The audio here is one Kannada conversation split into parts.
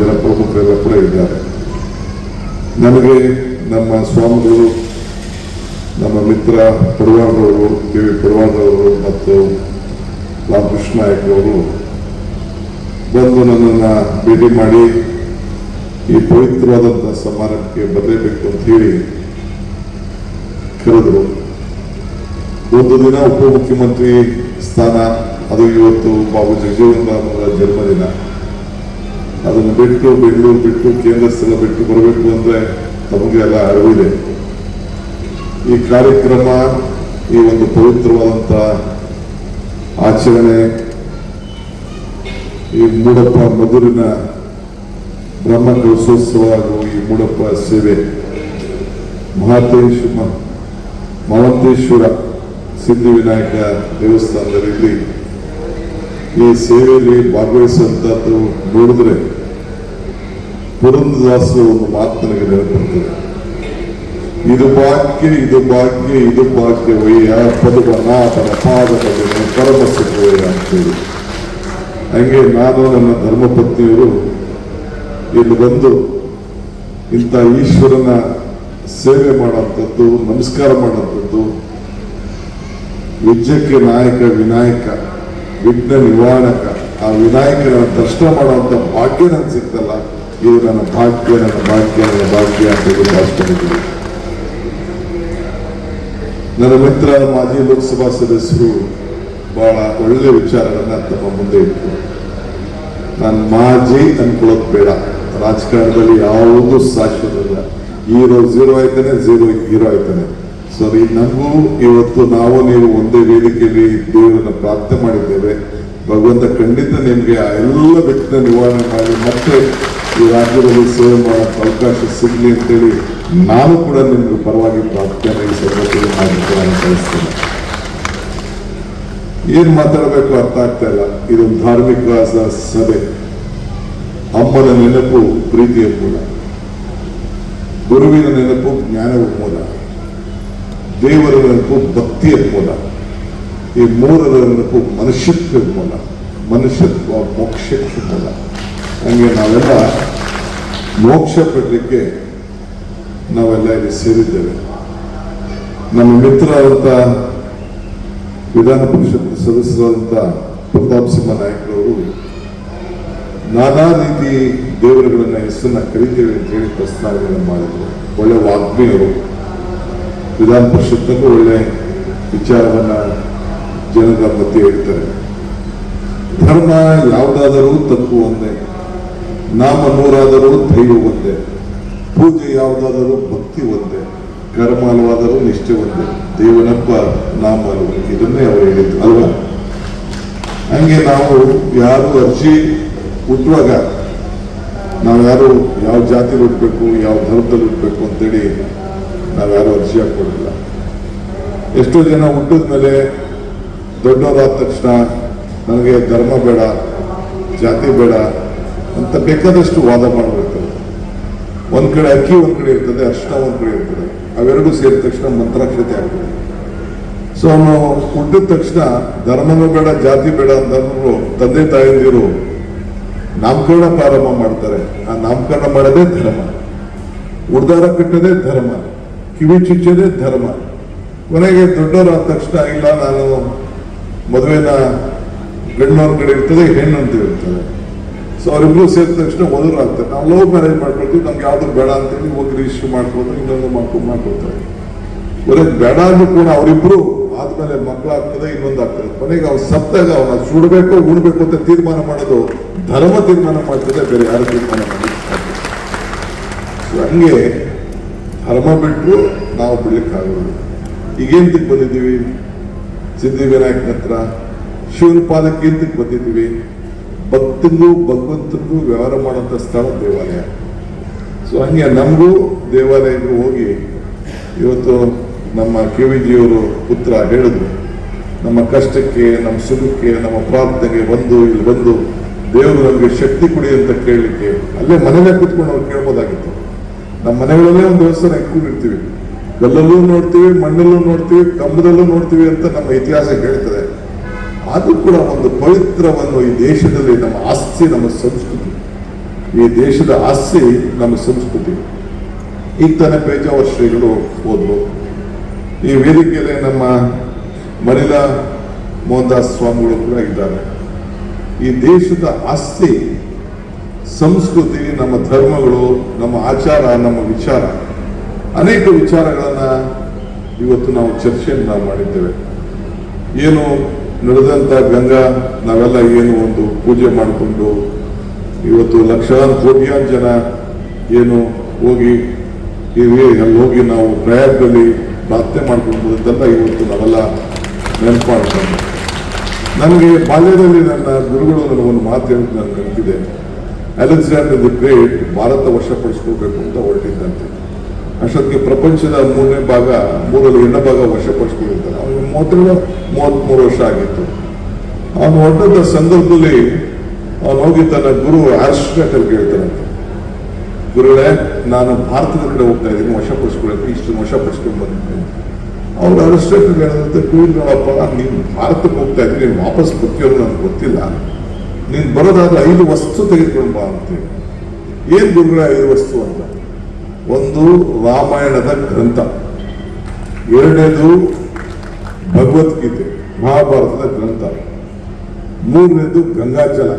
ಜನ ಪ್ರಮುಖರೆಲ್ಲ ಕೂಡ ಇದ್ದಾರೆ ನನಗೆ ನಮ್ಮ ಸ್ವಾಮಿಗಳು, ನಮ್ಮ ಮಿತ್ರ ಪಡವಾಳರವರು ಕೆ ವಿ ಪಡವಾಳರವರು ಮತ್ತು ರಾಮಕೃಷ್ಣ ಅವರು ಬಂದು ನನ್ನನ್ನು ಭೇಟಿ ಮಾಡಿ ಈ ಪವಿತ್ರವಾದಂಥ ಸಮಾರಂಭಕ್ಕೆ ಬರಲೇಬೇಕು ಅಂತ ಹೇಳಿ ಕರೆದರು. ಒಂದು ದಿನ ಉಪಮುಖ್ಯಮಂತ್ರಿ ಸ್ಥಾನ, ಅದು ಇವತ್ತು ಬಾಬು ಜಗಜೀವನ್ ರಾಮರ ಜನ್ಮದಿನ. ಅದನ್ನು ಬಿಟ್ಟು ಬೆಂಗಳೂರು ಬಿಟ್ಟು ಕೇಂದ್ರ ಸ್ಥಳ ಬಿಟ್ಟು ಬರಬೇಕು ಅಂದ್ರೆ ನಮಗೆ ಎಲ್ಲ ಅರಿವಿದೆ ಈ ಕಾರ್ಯಕ್ರಮ, ಈ ಒಂದು ಪವಿತ್ರವಾದಂಥ ಆಚರಣೆ, ಈ ಮೂಡಪ್ಪ ಮಧುರಿನ ಬ್ರಹ್ಮ ಕಲಶೋತ್ಸವ ಹಾಗೂ ಈ ಮೂಡಪ್ಪ ಸೇವೆ ಮಹಾಂತೇಶ್ವರ ಮಹಂತೇಶ್ವರ ಸಿದ್ಧಿವಿನಾಯಕ ದೇವಸ್ಥಾನದಲ್ಲಿ ಈ ಸೇವೆಯಲ್ಲಿ ಭಾಗವಹಿಸುವಂಥದ್ದು ನೋಡಿದ್ರೆ ಪುರಂದದಾಸ ಒಂದು ಮಾತು ನನಗೆ ನೆನಪಿರ್ತದೆ. ಇದು ಭಾಗ್ಯ ಇದು ಭಾಗ್ಯ, ಇದು ಭಾಗ್ಯವಯ್ಯ ಪದುವನಾಥನ ಪಾದದಲ್ಲಿ ಪರಮ ಸುಖವಯ್ಯ ಅಂತೇಳಿ. ಹಂಗೆ ನಾನು ನನ್ನ ಧರ್ಮಪತ್ನಿಯರು ಇಲ್ಲಿ ಬಂದು ಇಂಥ ಈಶ್ವರನ ಸೇವೆ ಮಾಡುವಂಥದ್ದು, ನಮಸ್ಕಾರ ಮಾಡುವಂಥದ್ದು ಯುಜ್ಜಕ್ಕೆ ನಾಯಕ, ವಿನಾಯಕ ವಿಘ್ನ ನಿವಾರಕ ಆ ವಿನಾಯಕನ ದರ್ಶನ ಮಾಡುವಂಥ ಭಾಗ್ಯ ನನಗೆ ಸಿಗ್ತಲ್ಲ ಇದು ನನ್ನ ಭಾಗ್ಯ ನನ್ನ ಭಾಗ್ಯ ನನ್ನ ಭಾಗ್ಯ ಅಂತ ಹೇಳಿ ಭಾವಿಸ್ಕೊಂಡಿದ್ದೀನಿ. ನನ್ನ ಮಿತ್ರ, ಮಾಜಿ ಲೋಕಸಭಾ ಸದಸ್ಯರು ಬಹಳ ಒಳ್ಳೆ ವಿಚಾರಗಳನ್ನ ತಮ್ಮ ಮುಂದೆ ಇಟ್ಟು ನಾನು ಮಾಜಿ ಅನ್ಕೊಳ್ಳೋದು ಬೇಡ. ರಾಜಕಾರಣದಲ್ಲಿ ಯಾವುದು ಶಾಶ್ವತವಿಲ್ಲ ಹೀರೋ ಝೀರೋ ಆಯ್ತಾನೆ ಝೀರೋ ಹೀರೋ ಆಯ್ತಾನೆ. ಸೊ ಈ ನಮಗೂ ಇವತ್ತು ನಾವು, ನೀವು ಒಂದೇ ವೇದಿಕೆಯಲ್ಲಿ ದೇವರನ್ನ ಪ್ರಾರ್ಥನೆ ಮಾಡಿದ್ದೇವೆ. ಭಗವಂತ ಖಂಡಿತ ನಿಮಗೆ ಆ ಎಲ್ಲ ವ್ಯಕ್ತಿನ ನಿವಾರಣೆ ಮಾಡಿ ಮತ್ತೆ ಈ ರಾಜ್ಯದಲ್ಲಿ ಸೇವೆ ಮಾಡೋಕ್ಕೆ ಅವಕಾಶ ಸಿಗಲಿ ಅಂತೇಳಿ ನಾನು ಕೂಡ ನಿಮ್ಗೆ ಪರವಾಗಿ ಪ್ರಾರ್ಥನೆ ಸಂದರ್ಭದಲ್ಲಿ ಬಯಸ್ತೇನೆ ಏನ್ ಮಾತಾಡಬೇಕು ಅರ್ಥ ಆಗ್ತಾ ಇಲ್ಲ. ಇದೊಂದು ಧಾರ್ಮಿಕ ಸಭೆ. ಅಮ್ಮನ ನೆನಪು ಪ್ರೀತಿಯ ಮೂಲ. ಗುರುವಿನ ನೆನಪು ಜ್ಞಾನವ ಮೂಲ. ದೇವರ ನೆನಪು ಭಕ್ತಿಯ ಮೂಲ ಈ ಮೂರರ ನೆನಪು ಮನುಷ್ಯತ್ವದ ಮೂಲ ಮನುಷ್ಯತ್ವ ಮೋಕ್ಷಕ್ಕೆ ಮೂಲ ಹಂಗೆ ನಾವೆಲ್ಲ ಮೋಕ್ಷ ಪಡಲಿಕ್ಕೆ ನಾವೆಲ್ಲ ಇಲ್ಲಿ ಸೇರಿದ್ದೇವೆ. ನಮ್ಮ ಮಿತ್ರರಾದಂಥ ವಿಧಾನ ಪರಿಷತ್ ಸದಸ್ಯರಾದಂಥ ಪ್ರತಾಪ್ ಸಿಂಹ ನಾಯಕರವರು ನಾನಾ ರೀತಿ ದೇವರುಗಳನ್ನ ಹೆಸರನ್ನ ಕರಿತೇವೆ ಅಂತ ಹೇಳಿ ಪ್ರಸ್ತಾವನೆಯನ್ನು ಮಾಡಿದ್ರು. ಒಳ್ಳೆ ವಾಗ್ಮಿಯವರು ವಿಧಾನ ಪರಿಷತ್ತಲ್ಲೂ ಒಳ್ಳೆ ವಿಚಾರವನ್ನ ಜನರ ಮಧ್ಯೆ ಹೇಳ್ತಾರೆ. ಧರ್ಮ ಯಾವುದಾದರೂ ತಪ್ಪು ಒಂದೇ, ನಾಮ ನೂರಾದರೂ ದೈವ ಒಂದೇ, ಪೂಜೆ ಯಾವುದಾದರೂ ಭಕ್ತಿ ಒಂದೇ ಕರ್ಮ ಅಲ್ವಾದರೂ ನಿಷ್ಠೆ ಒಂದೇ, ದೇವನಪ್ಪ ನಾಮ ಅಲ್ವ ಇದನ್ನೇ ಅವರು ಹೇಳಿದ್ರು, ಅಲ್ವಾ? ಹಂಗೆ ನಾವು ಯಾರು ಅರ್ಜಿ ಹುಟ್ಟುವಾಗ ನಾವು ಯಾರು ಯಾವ ಜಾತಿಲಿ ಹುಟ್ಟಬೇಕು, ಯಾವ ಧರ್ಮದಲ್ಲಿ ಹುಟ್ಟಬೇಕು ಅಂತೇಳಿ ನಾವು ಯಾರು ಅರ್ಜಿ ಹಾಕೊಳ್ಳಿಲ್ಲ ಎಷ್ಟೋ ಜನ ಹುಟ್ಟಿದ ಮೇಲೆ ದೊಡ್ಡವರಾದ ತಕ್ಷಣ ನನಗೆ ಧರ್ಮ ಬೇಡ, ಜಾತಿ ಬೇಡ ಅಂತ ಬೇಕಾದಷ್ಟು ವಾದ ಮಾಡಬೇಕು ಒಂದ್ ಕಡೆ ಅಕ್ಕಿ ಒಂದ್ ಕಡೆ ಇರ್ತದೆ ಅರ್ಶನ ಒಂದ್ ಕಡೆ ಇರ್ತದೆ. ಅವೆರಡೂ ಸೇರಿದ ತಕ್ಷಣ ಮಂತ್ರಾಕ್ಷತೆ ಆಗ್ತದೆ. ಸೊ ಅವನು ಹುಟ್ಟಿದ ತಕ್ಷಣ ಧರ್ಮನೂ ಬೇಡ, ಜಾತಿ ಬೇಡ ಅಂತಂದ್ರು ತಂದೆ ತಾಯಂದಿರು ನಾಮಕರಣ ಪ್ರಾರಂಭ ಮಾಡ್ತಾರೆ. ಆ ನಾಮಕರಣ ಮಾಡೋದೇ ಧರ್ಮ. ಉಡ್ದಾರ ಕಟ್ಟೋದೇ ಧರ್ಮ. ಕಿವಿ ಚುಚ್ಚೋದೇ ಧರ್ಮ ಕೊನೆಗೆ ಆದ ತಕ್ಷಣ, ಇಲ್ಲ, ನಾನು ಮದುವೆನ ಗಂಡನವ್ರ ಕಡೆ ಇರ್ತದೆ, ಹೆಣ್ಣು ಅಂತ ಇರ್ತದೆ ಸೊ ಅವರಿಬ್ರು ಸೇರಿದ ತಕ್ಷಣ ಮದುವೆ ಆಗ್ತಾರೆ ನಾವು ಲವ್ ಮ್ಯಾರೇಜ್ ಮಾಡ್ಕೊಳ್ತೀವಿ, ನಮ್ಗೆ ಯಾವ್ದು ಬೇಡ ಅಂತೇಳಿ ಒಂದು ರಿಜಿಸ್ಟರ್ ಮಾಡ್ಕೊಂಡು ಇನ್ನೊಂದು ಮಾಡ್ಕೊಂಡು ಮಾಡ್ಕೊಳ್ತಾರೆ. ಬರೀ ಬೇಡ ಅಂದ್ರೂ ಕೂಡ ಅವರಿಬ್ರು ಆದ್ಮೇಲೆ ಮಕ್ಕಳಾಗ್ತದೆ, ಇನ್ನೊಂದು ಆಗ್ತದೆ. ಕೊನೆಗೆ ಅವ್ರು ಸತ್ತಾಗ ಅವನ ಸುಡಬೇಕು, ಉಣ್ಬೇಕು ಅಂತ ತೀರ್ಮಾನ ಮಾಡೋದು, ಧರ್ಮ ತೀರ್ಮಾನ ಮಾಡ್ತದೆ ಬೇರೆ ಯಾರು ತೀರ್ಮಾನ ಮಾಡಿ ಹಂಗೆ ಧರ್ಮ ಬಿಟ್ಟರು ನಾವು ಬಿಡಲಿಕ್ಕಾಗಲ್ಲ ಈಗೇಂತಕ್ಕೆ ಬಂದಿದ್ದೀವಿ? ಸಿದ್ಧಿವಿನಾಯಕನ ಹತ್ರ ಶಿವನ ಏಂತಕ್ಕೆ ಬಂದಿದ್ದೀವಿ? ಭಕ್ತಿಗೂ, ಭಗವಂತನಿಗೂ ವ್ಯವಹಾರ ಮಾಡುವಂಥ ಸ್ಥಳ ದೇವಾಲಯ. ಸೊ ಹಂಗೆ ನಮಗೂ ದೇವಾಲಯಕ್ಕೆ ಹೋಗಿ ಇವತ್ತು ನಮ್ಮ ಕೆ ವಿ ಜಿಯವರು ಪುತ್ರ ಹೇಳಿದ್ರು, ನಮ್ಮ ಕಷ್ಟಕ್ಕೆ, ನಮ್ಮ ಸುಖಕ್ಕೆ, ನಮ್ಮ ಪ್ರಾರ್ಥನೆಗೆ ಬಂದು, ಇಲ್ಲಿ ಬಂದು ದೇವರು ನಮಗೆ ಶಕ್ತಿ ಕೊಡಿ ಅಂತ ಕೇಳಲಿಕ್ಕೆ. ಅಲ್ಲೇ ಮನೆಯಲ್ಲೇ ಕೂತ್ಕೊಂಡು ಅವ್ರು ಕೇಳ್ಬೋದಾಗಿತ್ತು. ನಮ್ಮ ಮನೆಗಳಲ್ಲೇ ಒಂದು ದೇವಸ್ಥಾನ ಇಟ್ಕೊಂಡಿರ್ತೀವಿ ಕಲ್ಲಲ್ಲೂ ನೋಡ್ತೀವಿ, ಮಣ್ಣಲ್ಲೂ ನೋಡ್ತೀವಿ ಕಂಬದಲ್ಲೂ ನೋಡ್ತೀವಿ ಅಂತ ನಮ್ಮ ಇತಿಹಾಸ ಹೇಳ್ತದೆ. ಅದು ಕೂಡ ಒಂದು ಪವಿತ್ರವನ್ನು ಈ ದೇಶದಲ್ಲಿ ನಮ್ಮ ಆಸ್ತಿ, ನಮ್ಮ ಸಂಸ್ಕೃತಿ. ಈ ದೇಶದ ಆಸ್ತಿ, ನಮ್ಮ ಸಂಸ್ಕೃತಿ. ಈಗ ತಾನೇ ಪೇಜಾವರ್ ಶ್ರೀಗಳು ಹೋದ್ರು ಈ ವೇದಿಕೆಯಲ್ಲಿ ನಮ್ಮ ಮನಿಲಾ ಮೋಹನ್ದಾಸ್ ಸ್ವಾಮಿಗಳು ಕೂಡ ಇದ್ದಾರೆ ಈ ದೇಶದ ಆಸ್ತಿ ಸಂಸ್ಕೃತಿ, ನಮ್ಮ ಧರ್ಮಗಳು, ನಮ್ಮ ಆಚಾರ, ನಮ್ಮ ವಿಚಾರ. ಅನೇಕ ವಿಚಾರಗಳನ್ನ ಇವತ್ತು ನಾವು ಚರ್ಚೆಯನ್ನ ಮಾಡಿದ್ದೇವೆ. ಏನು ನಡೆದಂಥ ಗಂಗಾ, ನಾವೆಲ್ಲ ಏನು ಒಂದು ಪೂಜೆ ಮಾಡಿಕೊಂಡು ಇವತ್ತು ಲಕ್ಷ ಕೋಟ್ಯಾಂತರ ಜನ ಏನು ಹೋಗಿ ಅಲ್ಲಿ ಹೋಗಿ ನಾವು ಪ್ರಯಾಗದಲ್ಲಿ ಪ್ರಾರ್ಥನೆ ಮಾಡ್ಕೊಂಡು ಇವತ್ತು ನಾವೆಲ್ಲ ನೆನಪು ಮಾಡ್ಕೊಂಡು ನನಗೆ ಬಾಲ್ಯದಲ್ಲಿ ನನ್ನ ಗುರುಗಳು ನನಗೊಂದು ಮಾತು ಹೇಳಿದ್ದು ನಾನು ನೆನಪಿದೆ. ಅಲೆಕ್ಸಾಂಡರ್ ದಿ ಗ್ರೇಟ್ ಭಾರತ ವಶಪಡಿಸ್ಕೊಳ್ಬೇಕು ಅಂತ ಹೊರಟಿದ್ದಂತೆ. ಅಷ್ಟೊತ್ತಿಗೆ ಪ್ರಪಂಚದ ಮೂರನೇ ಭಾಗ ಮೂರಲ್ಲಿ ಎಣ್ಣೆ ಭಾಗ ವಶಪಡಿಸ್ಕೊಂಡಿರ್ತಾರೆ ಅವನಿಗೆ ಮೂವತ್ತೇಳು ಮೂವತ್ತ್ಮೂರು ವರ್ಷ ಆಗಿತ್ತು. ಅವನು ಹೊರಟದ ಸಂದರ್ಭದಲ್ಲಿ ಅವನು ಹೋಗಿ ತನ್ನ ಗುರು ಆರ್ಸ್ಟ್ರೇಟರ್ ಕೇಳ್ತಾನಂತೆ ಗುರುಗಳೇ, ನಾನು ಭಾರತದ ಕಡೆ ಹೋಗ್ತಾ ಇದ್ದೀನಿ ವಶಪಡಿಸ್ಕೊಳ್ಳೋಕೆ ಇಷ್ಟು ವಶಪಡಿಸ್ಕೊಂಡು ಬಂದಿದ್ದೀನಿ ಅವ್ರು ಅರಿಸ್ಟ್ರೇಟರ್ ಹೇಳಿದಂತೆ ನೋಡಪ್ಪ, ನೀನು ಭಾರತಕ್ಕೆ ಹೋಗ್ತಾ ಇದ್ದೀನಿ ವಾಪಸ್ ಬರ್ತೀಯೋ ನನಗೆ ಗೊತ್ತಿಲ್ಲ. ನೀನು ಬರೋದಾದ್ರೆ ಐದು ವಸ್ತು ತೆಗೆದುಕೊಂಡು ಬಾ ಅಂತೇಳಿ ಏನು ಗುರುಗಳ ಐದು ವಸ್ತು ಅಂತ? ಒಂದು ರಾಮಾಯಣದ ಗ್ರಂಥ. ಎರಡನೇದು ಭಗವದ್ಗೀತೆ, ಮಹಾಭಾರತದ ಗ್ರಂಥ. ಮೂರನೇದು ಗಂಗಾಜಲ.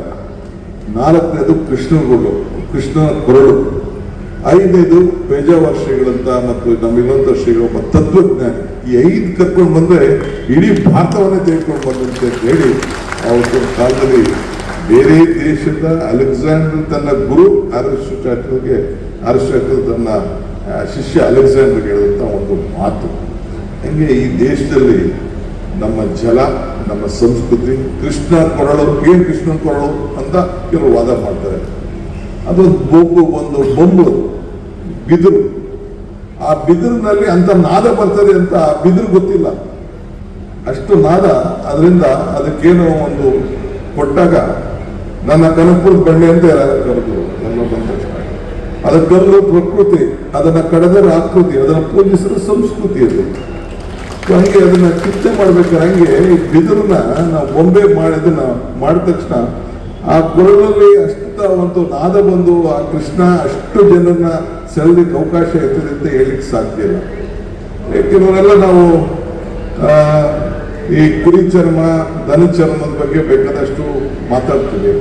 ನಾಲ್ಕನೇದು ಕೃಷ್ಣಗುಳು ಕೃಷ್ಣನ ಕೊರಳು. ಐದನೇದು ಪೇಜಾವರ್ಷಿಗಳಂತ ಮತ್ತು ಇನ್ನೊಂದು ಶ್ರೀಗಳು ಮತ್ತು ತತ್ವಜ್ಞಾನ. ಈ ಐದು ಕರ್ಕೊಂಡು ಬಂದರೆ ಇಡೀ ಭಾರತವನ್ನೇ ತೆಗೆದುಕೊಂಡು ಬಂದಂತೆ ಅಂತ ಹೇಳಿ ಅವತ್ತಿನ ಕಾಲದಲ್ಲಿ ಬೇರೆ ದೇಶದ ಅಲೆಕ್ಸಾಂಡರ್ ತನ್ನ ಗುರು ಅರಿಸ್ಟಾಟಲ್ಗೆ, ಅರಿಸ್ಟಾಟಲ್ ತನ್ನ ಶಿಷ್ಯ ಅಲೆಕ್ಸಾಂಡರ್ಗೆ ಹೇಳಿದಂತ ಒಂದು ಮಾತು. ಹಂಗೆ ಈ ದೇಶದಲ್ಲಿ ನಮ್ಮ ಜಲ, ನಮ್ಮ ಸಂಸ್ಕೃತಿ, ಕೃಷ್ಣ ಕೊರಳು, ಏನು ಕೃಷ್ಣ ಕೊರಳು ಅಂತ ಕೆಲವು ವಾದ ಮಾಡ್ತಾರೆ. ಅದು ಬೊಬ್ಬು ಒಂದು ಬೊಂಬು. ಬಿದಿರು. ಆ ಬಿದಿರಿನಲ್ಲಿ ಅಂತ ನಾದ ಬರ್ತದೆ ಅಂತ ಆ ಬಿದಿರು ಗೊತ್ತಿಲ್ಲ. ಅಷ್ಟು ನಾದ, ಅದರಿಂದ ಅದಕ್ಕೇನೋ ಒಂದು ಕೊಟ್ಟಾಗ ನನ್ನ ಕನಕಪುರ ಬಂಡೆ ಅಂತ ಯಾರು ಕರೆದ್ರು ನನ್ನ ಬಂದ ಅದ ಪ್ರಕೃತಿ, ಅದನ್ನ ಕಡದರೆ ಆಕೃತಿ ಅದನ್ನ ಪೂಜಿಸಿದ್ರೆ ಸಂಸ್ಕೃತಿ ಅದು. ಹಂಗೆ ಅದನ್ನ ಚಿಂತೆ ಮಾಡ್ಬೇಕಾದ್ರೆ ಹಂಗೆ ಈ ಬಿದಿರನ್ನ ನಾವು ಬೊಂಬೆ ಮಾಡಿದನ್ನ ಮಾಡಿದ ತಕ್ಷಣ ಆ ಕೊರಳಲ್ಲಿ ಅಷ್ಟ ಒಂದು ನಾದ ಬಂದು ಆ ಕೃಷ್ಣ ಅಷ್ಟು ಜನರನ್ನ ಸೆಳೆದಕ್ಕೆ ಅವಕಾಶ ಇರ್ತದೆ ಅಂತ ಹೇಳಿಕ್ಕೆ ಸಾಧ್ಯ ಇಲ್ಲ. ಕೆಲವರೆಲ್ಲ ನಾವು ಈ ಕುರಿ ಚರ್ಮ, ದನ ಚರ್ಮದ ಬಗ್ಗೆ ಬೇಕಾದಷ್ಟು ಮಾತಾಡ್ತೀವಿ.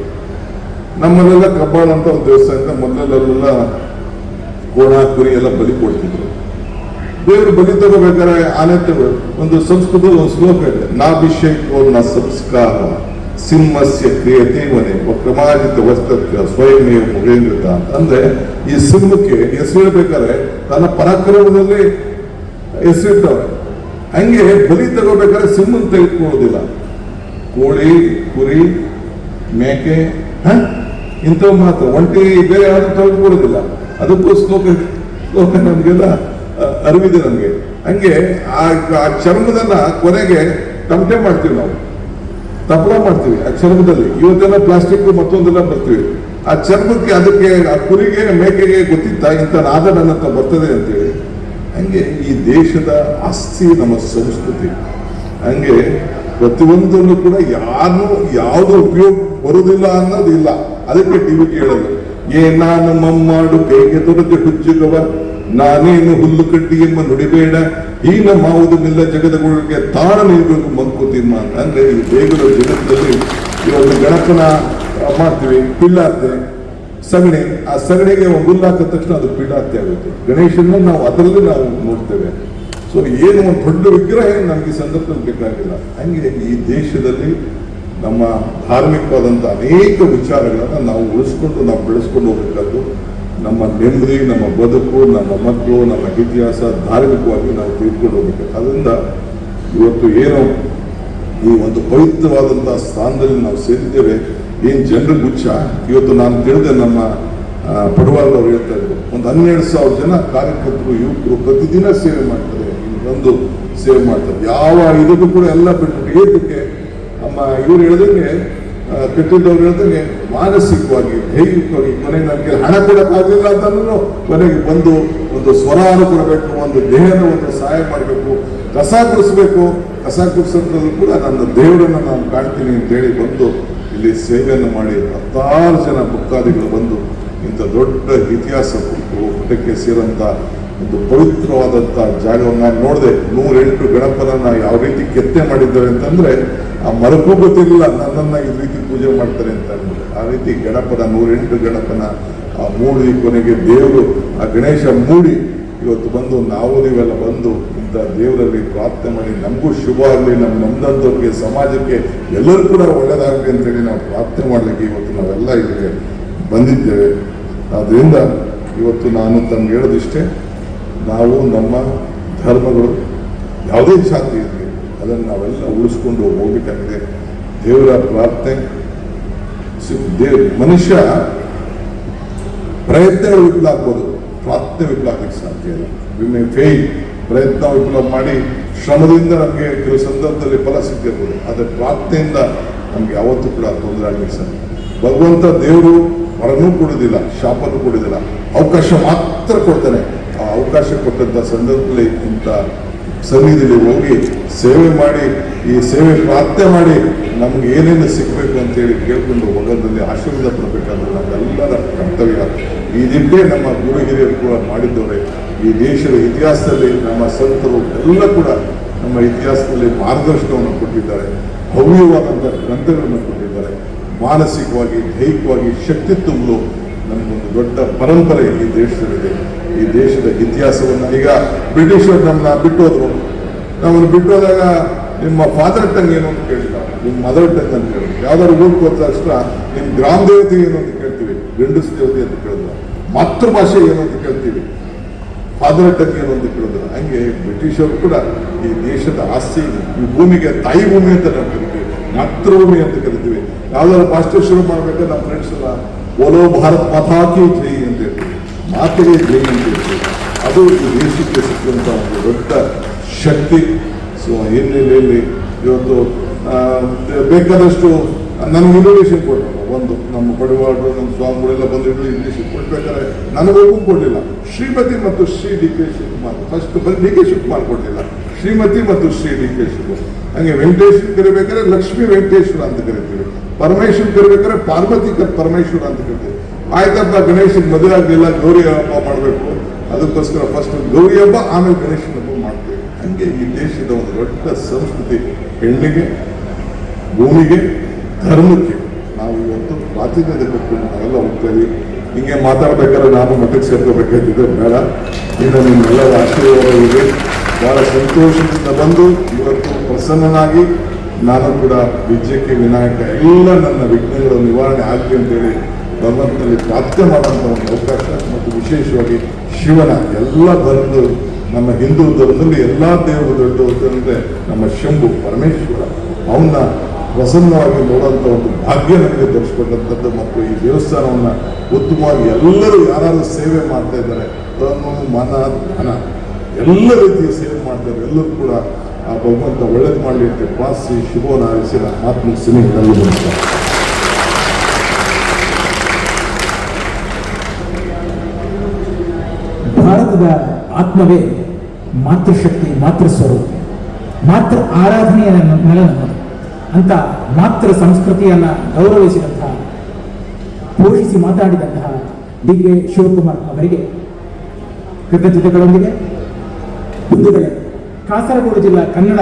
ನಮ್ಮಲ್ಲೆಲ್ಲ ಕಬ್ಬಾಳ ಅಂತ ಒಂದು ದೇವಸ್ಥಾನದಿಂದ ಮೊದಲಲ್ಲೆಲ್ಲ ಕೋಣ, ಕುರಿ ಎಲ್ಲ ಬಲಿ ಕೊಡ್ತಿದ್ರು. ದೇವರು ಬಲಿ ತಗೋಬೇಕಾದ್ರೆ ಆನೆ ಒಂದು ಸಂಸ್ಕೃತದ ಒಂದು ಶ್ಲೋಕ ಇದೆ. ನಾಭಿಷೇಕೋ ನ ಸಂಸ್ಕಾರ, ಸಿಂಹಸ್ಯ ಕ್ರಿಯತೆ ಮನೆ ಕ್ರಮಾಜಿತ ವಸ್ತತ್ವ ಸ್ವಯಂ ಮುಗೇಂದ್ರಿತ ಅಂದ್ರೆ ಈ ಸಿಂಹಕ್ಕೆ ಹೆಸರಿಡ್ಬೇಕಾದ್ರೆ ತನ್ನ ಪರಾಕ್ರಮದಲ್ಲಿ ಹೆಸರಿಟ್ಟವ್ರೆ ಹಂಗೆ ಬಲಿ ತಗೋಬೇಕಾದ್ರೆ ಸಿಂಹನ್ ತೆಗೆದುಕೊಳ್ಳೋದಿಲ್ಲ ಕೋಳಿ, ಕುರಿ, ಮೇಕೆ? ಇಂಥವು ಮಾತ್ರ. ಒಂಟಿ ಬೇರೆ ಯಾರು ತೆಗೆದುಕೊಳ್ಳೋದಿಲ್ಲ. ಅದಕ್ಕೂ ಶ್ಲೋಕ ಶ್ಲೋಕ ನಮಗೆಲ್ಲ ಅರಿವಿದೆ ನಮಗೆ. ಹಂಗೆ ಆ ಚರ್ಮದನ್ನ ಕೊನೆಗೆ ತಮಟೆ ಮಾಡ್ತೀವಿ ನಾವು. ತಪ್ಪಲ ಮಾಡ್ತೀವಿ ಆ ಚರ್ಮದಲ್ಲಿ. ಇವತ್ತೆಲ್ಲ ಪ್ಲಾಸ್ಟಿಕ್ ಮತ್ತೊಂದೆಲ್ಲ ಬರ್ತೀವಿ. ಆ ಚರ್ಮಕ್ಕೆ ಅದಕ್ಕೆ, ಆ ಕುರಿಗೆ, ಮೇಕೆಗೆ ಗೊತ್ತಿತ್ತ ಇಂಥ ನಾದ ನನ್ನ ಬರ್ತದೆ ಅಂತೇಳಿ ಹಂಗೆ ಈ ದೇಶದ ಆಸ್ತಿ ನಮ್ಮ ಸಂಸ್ಕೃತಿ. ಹಂಗೆ ಪ್ರತಿಯೊಂದನ್ನು ಕೂಡ ಯಾರು ಯಾವುದು ಉಪಯೋಗ ಬರುವುದಿಲ್ಲ ಅನ್ನೋದಿಲ್ಲ. ಅದಕ್ಕೆ ಟಿವಿ ಕೇಳೋದು. ಏ, ನಾನು ಮಮ್ಮಾಡು ಕೈಗೆ ತೊರೆದು ಹುಚ್ಚುಗವ ನಾನೇನು ಹುಲ್ಲು ಕಟ್ಟಿ ಎಂಬ ನುಡಿಬೇಡ. ಹೀನ ಮಾವುದನ್ನೆಲ್ಲ ಜಗದಗಳಿಗೆ ತಾಣ ನೀಡಬೇಕು ಮಂಕುತಿಮ್ಮ ಅಂತ ಅಂದ್ರೆ ಈ ಬೇಗದ ಜಗತ್ತಲ್ಲಿ ಇವತ್ತು ಗಣಪನ ಮಾಡ್ತೀವಿ, ಪಿಳ್ಳಾರ್ತೆ. ಸಗಣಿ, ಆ ಸಗಣಿಗೆ ಒಂದು ಹುಲ್ಲು ಹಾಕಿದ ತಕ್ಷಣ ಅದು ಪಿಳ್ಳಾರ್ತೆ ಆಗುತ್ತೆ. ಗಣೇಶನ ನಾವು ಅದರಲ್ಲಿ ನಾವು ನೋಡ್ತೇವೆ. ಸೊ ಏನು ಒಂದು ದೊಡ್ಡ ವಿಗ್ರಹ ಏನು ನಮಗೆ ಸಂದರ್ಭದಲ್ಲಿ ಬೇಕಾಗಿಲ್ಲ. ಹಂಗೆ ಈ ದೇಶದಲ್ಲಿ ನಮ್ಮ ಧಾರ್ಮಿಕವಾದಂಥ ಅನೇಕ ವಿಚಾರಗಳನ್ನು ನಾವು ಉಳಿಸ್ಕೊಂಡು, ನಾವು ಬೆಳೆಸ್ಕೊಂಡು ಹೋಗಬೇಕಾದ್ದು ನಮ್ಮ ನೆಮ್ಮದಿ, ನಮ್ಮ ಬದುಕು, ನಮ್ಮ ಮಕ್ಕಳು, ನಮ್ಮ ಇತಿಹಾಸ ಧಾರ್ಮಿಕವಾಗಿ ನಾವು ತಿಳ್ಕೊಂಡು ಹೋಗ್ಬೇಕು. ಅದರಿಂದ ಇವತ್ತು ಏನು ಈ ಒಂದು ಪವಿತ್ರವಾದಂಥ ಸ್ಥಾನದಲ್ಲಿ ನಾವು ಸೇರಿದ್ದೇವೆ. ಏನ್ ಜನರ ಗುಚ್ಛ ಇವತ್ತು ನಾನು ತಿಳಿದೆ ನಮ್ಮ ಪಡುವಾಲ್ ಅವರು ಹೇಳ್ತಾ ಇದ್ರು, ಒಂದು ಹನ್ನೆರಡು ಸಾವಿರ ಜನ ಕಾರ್ಯಕರ್ತರು, ಯುವಕರು ಪ್ರತಿದಿನ ಸೇವೆ ಮಾಡ್ತಾರೆ ಬಂದು ಸೇವೆ ಮಾಡ್ತಾರೆ. ಯಾವ ಇದಕ್ಕೂ ಕೂಡ ಎಲ್ಲ ಬಿಟ್ಟು ಏತಕ್ಕೆ? ನಮ್ಮ ಇವ್ರು ಹೇಳ್ದಂಗೆ ಕಟ್ಟಿದ್ದವ್ರು ಹೇಳ್ದಂಗೆ, ಮಾನಸಿಕವಾಗಿ ದೈಹಿಕವಾಗಿ ಕೊನೆಗೆ ನನಗೆ ಹಣ ಕೊಡಕ್ಕಾಗಲಿಲ್ಲ ಅಂತಂದ್ರೂ ಕೊನೆಗೆ ಬಂದು ಒಂದು ಸ್ವರಾನು ಕೊಡಬೇಕು ಒಂದು ದೇಹನ ಒಂದು ಸಹಾಯ ಮಾಡಬೇಕು, ಕಸ ಗುಡಿಸ್ಬೇಕು ಕಸ ಗುಡಿಸೋದ್ರಲ್ಲೂ ಕೂಡ ನನ್ನ ದೇವರನ್ನು ನಾನು ಕಾಣ್ತೀನಿ ಅಂತ ಹೇಳಿ ಬಂದು ಇಲ್ಲಿ ಸೇವೆಯನ್ನು ಮಾಡಿ ಹತ್ತಾರು ಜನ ಭಕ್ತಾದಿಗಳು ಬಂದು ಇಂಥ ದೊಡ್ಡ ಇತಿಹಾಸ ಪುಟಕ್ಕೆ ಸೇರಂಥ ಒಂದು ಪವಿತ್ರವಾದಂಥ ಜಾಗವನ್ನು ನಾನು ನೋಡಿದೆ. ನೂರೆಂಟು ಗಣಪನನ್ನ ಯಾವ ರೀತಿ ಕೆತ್ತೆ ಮಾಡಿದ್ದಾರೆ ಅಂತಂದ್ರೆ, ಆ ಮರಕ್ಕೂ ಗೊತ್ತಿರಲಿಲ್ಲ ನನ್ನನ್ನು ಈ ರೀತಿ ಪೂಜೆ ಮಾಡ್ತಾರೆ ಅಂತ ಅಂದ್ಬಿಟ್ಟು. ಆ ರೀತಿ ಗಣಪನ, ನೂರೆಂಟು ಗಣಪನ, ಆ ಮೂಡಿ ಕೊನೆಗೆ ದೇವರು, ಆ ಗಣೇಶ ಮೂಡಿ ಇವತ್ತು ಬಂದು, ನಾವು ನೀವೆಲ್ಲ ಬಂದು ಇಂಥ ದೇವರಲ್ಲಿ ಪ್ರಾರ್ಥನೆ ಮಾಡಿ, ನಮಗೂ ಶುಭ ಆಗಲಿ ನಮ್ಮ ನಮ್ದಂಥವ್ರಿಗೆ ಸಮಾಜಕ್ಕೆ ಎಲ್ಲರೂ ಕೂಡ ಒಳ್ಳೆಯದಾಗಲಿ ಅಂತೇಳಿ ನಾವು ಪ್ರಾರ್ಥನೆ ಮಾಡಲಿಕ್ಕೆ ಇವತ್ತು ನಾವೆಲ್ಲ ಇಲ್ಲಿಗೆ ಬಂದಿದ್ದೇವೆ. ಆದ್ದರಿಂದ ಇವತ್ತು ನಾನು ತಮ್ಗೆ ಹೇಳೋದಿಷ್ಟೇ ನಾವು ನಮ್ಮ ಧರ್ಮಗಳು ಯಾವುದೇ ಜಾತಿ ಇರಲಿ, ಅದನ್ನು ನಾವೆಲ್ಲ ಉಳಿಸ್ಕೊಂಡು ಹೋಗ್ಬೇಕಾಗಿದೆ. ದೇವರ ಪ್ರಾರ್ಥನೆ ದೇವ್ ಮನುಷ್ಯ ಪ್ರಯತ್ನಗಳು ವಿಫಲ ಪ್ರಾರ್ಥನೆ ವಿಫಲ ಸಾಧ್ಯ ಇಲ್ಲ. ವಿ ಮೇ ಫೇಲ್ ಪ್ರಯತ್ನ ವಿಫಲ ಮಾಡಿ ಶ್ರಮದಿಂದ ನಮಗೆ ಕೆಲವು ಸಂದರ್ಭದಲ್ಲಿ ಫಲ ಸಿಕ್ಕಿರ್ಬೋದು ಆದರೆ ಪ್ರಾರ್ಥನೆಯಿಂದ ನಮ್ಗೆ ಯಾವತ್ತೂ ಕೂಡ ತೊಂದರೆ ಆಗಲಿ ಸರ್. ಭಗವಂತ ದೇವರು ವರನೂ ಕೊಡೋದಿಲ್ಲ, ಶಾಪನೂ ಕೊಡೋದಿಲ್ಲ. ಅವಕಾಶ ಮಾತ್ರ ಕೊಡ್ತಾನೆ. ಆ ಅವಕಾಶ ಕೊಟ್ಟಂತ ಸಂದರ್ಭದಲ್ಲಿ ಇಂಥ ಸನ್ನಿಧಿಯಲ್ಲಿ ಹೋಗಿ ಸೇವೆ ಮಾಡಿ, ಈ ಸೇವೆ ಪ್ರಾರ್ಥನೆ ಮಾಡಿ ನಮ್ಗೆ ಏನೇನು ಸಿಗಬೇಕು ಅಂತೇಳಿ ಕೇಳ್ಕೊಂಡು ಒಗದಲ್ಲಿ ಆಶೀರ್ವಾದ ಪಡಬೇಕಾದ್ರೆ ನಮ್ಮೆಲ್ಲರ ಕರ್ತವ್ಯ. ನಿಟ್ಟೆ ನಮ್ಮ ಗುರು ಹಿರಿಯರು ಕೂಡ ಮಾಡಿದ್ದವ್ರೆ. ಈ ದೇಶದ ಇತಿಹಾಸದಲ್ಲಿ ನಮ್ಮ ಸಂತರು ಎಲ್ಲ ಕೂಡ ನಮ್ಮ ಇತಿಹಾಸದಲ್ಲಿ ಮಾರ್ಗದರ್ಶನವನ್ನು ಕೊಟ್ಟಿದ್ದಾರೆ. ಭವ್ಯವಾದಂಥ ಗ್ರಂಥಗಳನ್ನು ಕೊಟ್ಟಿದ್ದಾರೆ. ಮಾನಸಿಕವಾಗಿ, ದೈಹಿಕವಾಗಿ ಶಕ್ತಿ ತುಂಬಲು ನಮಗೊಂದು ದೊಡ್ಡ ಪರಂಪರೆ ಈ ದೇಶದಲ್ಲಿದೆ. ಈ ದೇಶದ ಇತಿಹಾಸವನ್ನು ಈಗ ಬ್ರಿಟಿಷರು ನಮ್ಮನ್ನ ಬಿಟ್ಟೋದ್ರು ನಮ್ಮನ್ನು ಬಿಟ್ಟೋದಾಗ ನಿಮ್ಮ ಫಾದರ್ ಟಂಗ್ ಏನು ಅಂತ ಕೇಳಿಲ್ಲ. ನಿಮ್ಮ ಮದರ್ ಟಂಗ್ ಅಂತ ಕೇಳಿದ್ರು. ಯಾವ್ದಾದ್ರು ಹೋದ ತಕ್ಷಣ ನಿಮ್ಮ ಗ್ರಾಮ ದೇವತೆ ಏನು ಅಂತ ಗಂಡಸ್ ದೇವತೆ ಅಂತ ಕೇಳಿದ್ರು. ಮಾತೃಭಾಷೆ ಏನು ಅಂತ ಕೇಳ್ತೀವಿ. ಫಾದರ್ ಟಂಗ್ ಏನು ಅಂತ ಕೇಳಿದ್ರು. ಹಂಗೆ ಬ್ರಿಟಿಷರು ಕೂಡ ಈ ದೇಶದ ಆಸ್ತಿ, ಈ ಭೂಮಿಗೆ ತಾಯಿ ಭೂಮಿ ಅಂತ ನಾವು ಕರಿತೀವಿ. ಮಾತೃಭೂಮಿ ಅಂತ ಕರಿತೀವಿ. ಯಾವ್ದಾದ್ರು ಭಾಷೆ ಶುರು ಮಾಡ್ಬೇಕಾದ್ರೆ ನಮ್ಮ ಫ್ರೆಂಡ್ಸ್ ಎಲ್ಲ, ಓಲೋ ಭಾರತ್ ಮಾತಾಕಿ ಜೈ ಅಂತ ಹೇಳ್ತೀವಿ. ಮಾತಿಗೆ ಜೈ ಅಂತ ಹೇಳ್ತೀವಿ. ಅದು ಈ ದೇಶಕ್ಕೆ ಸಿಕ್ಕಂತ ಒಂದು ದೊಡ್ಡ ಶಕ್ತಿ. ಸೊ ಹಿನ್ನೆಲೆಯಲ್ಲಿ ಇವತ್ತು ಬೇಕಾದಷ್ಟು ನನಗೆ ಇನ್ವಿಟೇಷನ್ ಕೊಟ್ಟರು ಒಂದು, ನಮ್ಮ ಪಡಿವಾಡರು ನಮ್ಮ ಸ್ವಾಮಿಗಳೆಲ್ಲ ಬಂದಿದ್ರು ಇನ್ವಿಟೇಷನ್ ಕೊಡ್ಬೇಕಾದ್ರೆ ನನಗೂ ಕೊಡಲಿಲ್ಲ. ಶ್ರೀಮತಿ ಮತ್ತು Shri D K Shivakumar first ಬಂದು ಡಿ ಕೆ ಕೊಡಲಿಲ್ಲ. ಶ್ರೀಮತಿ ಮತ್ತು ಶ್ರೀ ಡಿ ಕೆ ಶಿವಕುಮಾರ್. ಹಂಗೆ ವೆಂಕಟೇಶ್ವರ ಕರಿಬೇಕಾದ್ರೆ ಲಕ್ಷ್ಮೀ ವೆಂಕಟೇಶ್ವರ ಅಂತ ಕರಿತೀವಿ. ಪರಮೇಶ್ವರ ಕರಿಬೇಕಾದ್ರೆ ಪಾರ್ವತಿ ಪರಮೇಶ್ವರ ಅಂತ ಕರಿತೀವಿ. ಆಯ್ತಪ್ಪ, ಗಣೇಶನ ಮದುವೆ ಆಗಲಿಲ್ಲ, ಗೌರಿ ಹಬ್ಬ ಮಾಡಬೇಕು. ಅದಕ್ಕೋಸ್ಕರ ಫಸ್ಟ್ ಗೌರಿ ಹಬ್ಬ, ಆಮೇಲೆ ಗಣೇಶನ ಹಬ್ಬ ಮಾಡ್ತೀವಿ. ಹಂಗೆ ಈ ದೇಶದ ಒಂದು ದೊಡ್ಡ ಸಂಸ್ಕೃತಿ. ಹೆಣ್ಣಿಗೆ, ಭೂಮಿಗೆ ಧರ್ಮಕ್ಕೆ ನಾವು ಇವತ್ತು ಪ್ರಾತಿನಿಧ್ಯ ಕೊಟ್ಟು ನಾವೆಲ್ಲ ಇದ್ದೀವಿ ಹಿಂಗೆ ಮಾತಾಡ್ಬೇಕಾದ್ರೆ ನಾನು ಮಠಕ್ಕೆ ಸೇರ್ಕೋಬೇಕಾಗಿದ್ದೆ ಬೇಡ. ಇನ್ನು ನಿಮ್ಮೆಲ್ಲರ ಆಶೀರ್ವಾದ ಇದೆ. ಬಹಳ ಸಂತೋಷದಿಂದ ಬಂದು ಇವತ್ತು ಪ್ರಸನ್ನನಾಗಿ ನಾನು ಕೂಡ ವಿಜಯಕ್ಕೆ ವಿನಾಯಕ ಎಲ್ಲ ನನ್ನ ವಿಘ್ನಗಳ ನಿವಾರಣೆ ಆಗಲಿ ಅಂತೇಳಿ ಭಗವಂತನಲ್ಲಿ ಪ್ರಾರ್ಥನೆ ಮಾಡುವಂಥ ಒಂದು ಅವಕಾಶ ಮತ್ತು ವಿಶೇಷವಾಗಿ ಶಿವನ ಎಲ್ಲ ಧರ್ಮದ ನಮ್ಮ ಹಿಂದೂ ಧರ್ಮದಲ್ಲಿ ಎಲ್ಲ ದೇವರು ದೊಡ್ಡ ಅಂದರೆ ನಮ್ಮ ಶಂಭು ಪರಮೇಶ್ವರ, ಅವನ್ನ ಪ್ರಸನ್ನವಾಗಿ ನೋಡುವಂಥ ಒಂದು ಭಾಗ್ಯ ನಮಗೆ ದೊರಕಿಸ್ಕೊಂಡಂಥದ್ದು ಮತ್ತು ಈ ದೇವಸ್ಥಾನವನ್ನು ಉತ್ತಮವಾಗಿ ಎಲ್ಲರೂ ಯಾರು ಸೇವೆ ಮಾಡ್ತಾ ಇದ್ದಾರೆ ಮನ, ಧನ, ಎಲ್ಲ ರೀತಿಯ ಸೇವೆ ಮಾಡ್ತಾರೆ ಎಲ್ಲರೂ ಕೂಡ ಆ ಭಗವಂತ ಒಳ್ಳೇದು ಮಾಡಲಿ ಅಂತ ಪ್ರಾಸಿ ಶುಭವನ್ನು ಆರಿಸಿ ನಾನು ಭಾರತದ ಆತ್ಮವೇ ಮಾತೃಶಕ್ತಿ ಮಾತೃ ಸ್ವರೂಪ ಮಾತೃ ಆರಾಧನೆಯ ನೆಲ ನಮ್ಮದು ಅಂತ ಮಾತ್ರ ಸಂಸ್ಕೃತಿಯನ್ನ ಗೌರವಿಸಿದಂತಹ, ಪೋಷಿಸಿ ಮಾತಾಡಿದಂತಹ ಡಿ ಕೆ ಶಿವಕುಮಾರ್ ಅವರಿಗೆ ಕೃತಜ್ಞತೆಗಳೊಂದಿಗೆ, ಬಂಧುಗಳೇ, ಕಾಸರಗೋಡು ಜಿಲ್ಲಾ ಕನ್ನಡ